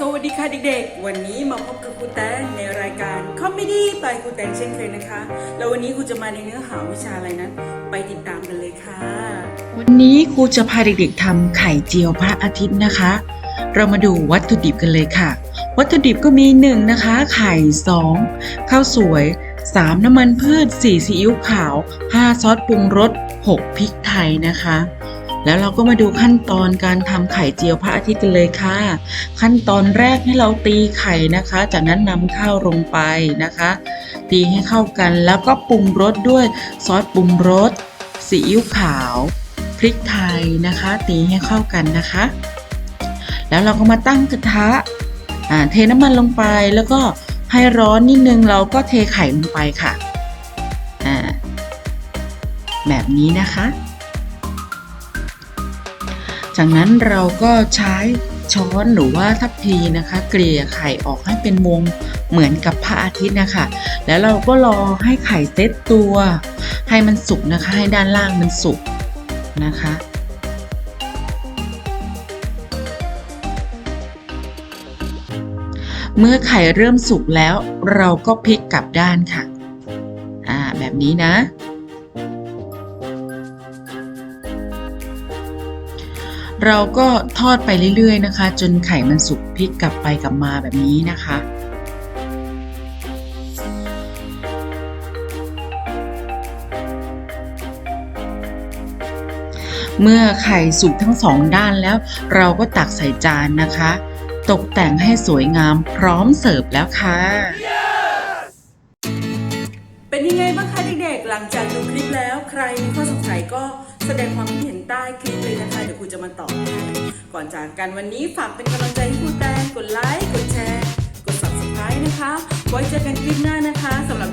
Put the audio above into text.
สวัสดีค่ะเด็กๆ วันนี้มาพบกับครูแตงในรายการคอมเมดี้ไปครูแตงเช่นเคยนะคะ แล้ววันนี้ครูจะมาในเนื้อหาวิชาอะไรนั้น ไปติดตามกันเลยค่ะ วันนี้ครูจะพาเด็กๆทำไข่เจียวพระอาทิตย์นะคะ เรามาดูวัตถุดิบกันเลยค่ะ วัตถุดิบก็มี1นะคะ ไข่2ข้าวสวย 3 น้ำมันพืช 4 ซีอิ๊วขาว 5 ซอสปรุงรส 6 พริกไทยนะคะ แล้วเราก็มาดูขั้นตอนการทำไข่เจียวพระอาทิตย์กันเลยค่ะ ขั้นตอนแรกให้เราตีไข่นะคะ จากนั้นนำข้าวลงไปนะคะ ตีให้เข้ากันแล้วก็ปรุงรสด้วยซอสปรุงรสซีอิ๊วขาว พริกไทยนะคะ ตีให้เข้ากันนะคะ แล้วเราก็มาตั้งกระทะเทน้ำมันลงไปแล้วก็ให้ร้อนนิดนึงเราก็เทไข่ลงไปค่ะแบบนี้นะคะ จากนั้นเราก็ใช้ช้อนหรือว่าทัพพีนะคะ เกลี่ยไข่ออกให้เป็นวงเหมือนกับพระอาทิตย์นะคะ แล้วเราก็รอให้ไข่เซตตัว ให้มันสุกนะคะ ให้ด้านล่างมันสุกนะคะเมื่อไข่เริ่มสุกแล้วเราก็พลิกกลับด้านค่ะ อ่า แบบนี้นะ เราก็ทอดไปเรื่อยๆนะคะ จนไข่มันสุกพลิกกลับไปกลับมาแบบนี้นะคะ เมื่อไข่สุกทั้งสองด้านแล้ว เราก็ตักใส่จานนะคะ ตกแต่งให้สวยงามพร้อมเสิร์ฟแล้วค่ะเป็นยังไงบ้างคะเด็กๆ หลังจากดูคลิปแล้วใครมีข้อสงสัยก็ แสดงความคิดเห็นใต้คลิปเลยนะคะเดี๋ยวครูจะมาตอบให้ก่อนจากกันวันนี้ฝากเป็นกำลังใจให้ครูแตงกดไลค์กดแชร์ กด subscribe นะคะ ไว้เจอกันคลิปหน้านะคะสำหรับ